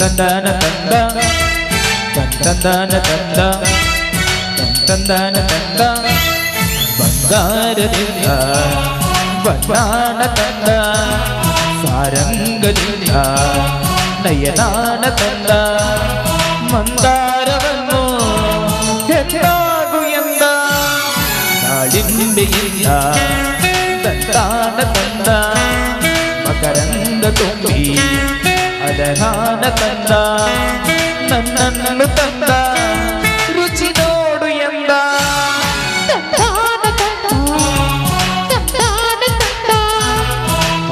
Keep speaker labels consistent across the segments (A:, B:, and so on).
A: തന്തന തന്ത തന്തന തന്ത തന്തന തന്ത ബന്ധാരതില്ല ബന്ധാന തന്ത സാരംഗതില്ല നയനാന തന്ത മന്ദാരവന്നു എന്താകു എന്താ താളിമ്പിയില്ല തന്താന തന്ത മകരംഗ തുമ്പി ಅದನಾನ ತಂದ. ನನ್ನನ್ನು ತಂದ. ರುಚಿ ನೋಡು ಎಂದ.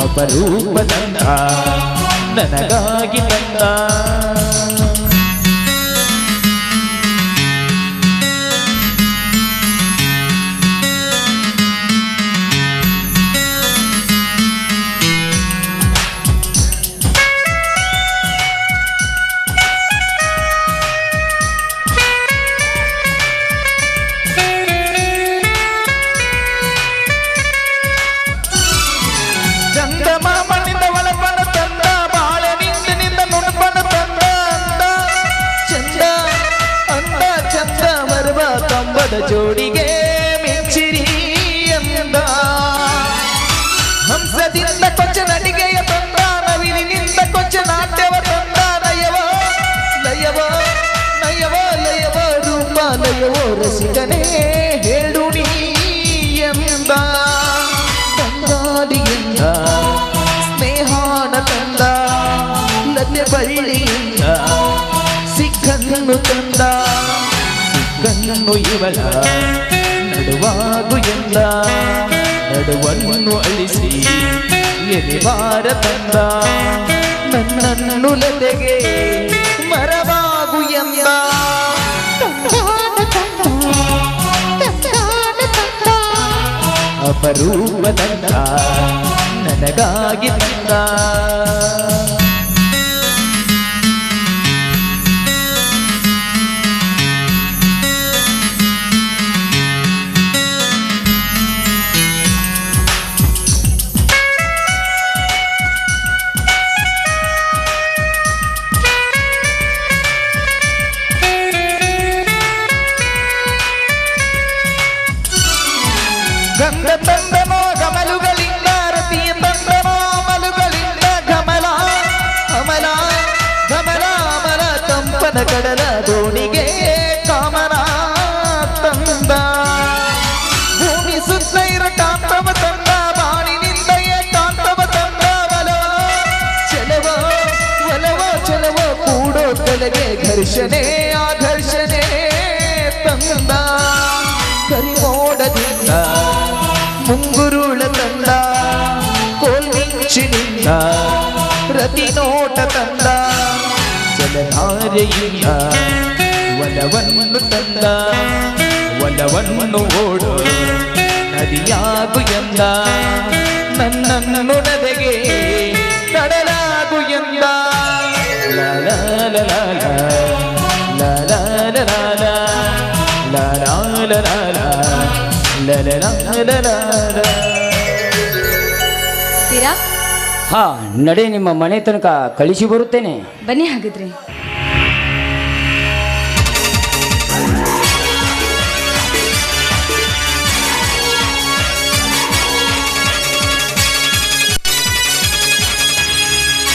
A: ಅಪರೂಪ ತಂದ. ನನಗಾಗಿ ತಂದ. ಬರುವ ಕಂಬದ ಜೋಡಿಗೆ ಮೆಚ್ಚಿರಿ ಎಂದ. ಹಂಸದಿಂದ ಕೊಚ್ಚ ನಡಿಗೆಯ ತಂದ ನವಿಲಿನಿಂದ ಕೊಚ್ಚ ನಾಟ್ಯವ ತಂದ ನಯವ ಲಯವ ನಯವ, ಲಯವ, ರೂಪ ಲಯವೋ ರಸಿಕನೇ ಹೇಳು ನೀ ಎಂದ. ತಂಗಾಡಿಯಿಂದ ಸ್ನೇಹಾನ ತಂದ ಲತೆ ಬಳ್ಳಿಯಿಂದ ಸಿಕ್ಕನ್ನು ತಂದ. ಸಿಕ್ಕನ್ನು ಇವಳ. ನಡುವಾಗು ಎಂದ ನಡುವನ್ನು ಅಳಿಸಿ ಎದೆವಾರ ತಂದ. ನನ್ನನ್ನು ಲತೆಗೆ ಮರವಾಗು ಎಂದ. ಅಪರೂಪ ತಂದ ನನಗಾಗಿ ತಂದ. ಕಡಲ ದೋಣಿಗೆ ಕಾಮನ ತಂದ ಭೂಮಿ ಸುತ್ತ ಇರ ಕಾಂತವ ತಂದ ಬಾಣಿನಿಂದ ಕಾಂತವ ತಂದ ಒಲವ ಚಲವ ಒಲವ, ಚಲವ ಕೂಡೋ ತಲೆಗೆ ಘರ್ಷಣೆ, ಆ ಘರ್ಷಣೆ ತಂದ. ಕರಿಮೋಡದಿಂದ ಮುಂಗುರುಳ ತಂದ ಕೋಲ್ಮಿಂಚಿನಿಂದ ರತಿ ನೋಟ ತಂದ. ಜಲಧಾರೆಯಿಂದ ಒಲವನ್ನು ತಂದ ಒಲವನ್ನು ಓಡು ನದಿಯಾಗು ಎಂದ ನನ್ನನ್ನು ನದಗೆ ಕಡಲಾಗು ಎಂದ ಲಾ
B: ಹಾ ನಡೆ ನಿಮ್ಮ ಮನೆ ತನಕ ಕಳಿಸಿ ಬರುತ್ತೇನೆ.
C: ಬನ್ನಿ ಹಾಗಿದ್ರೆ.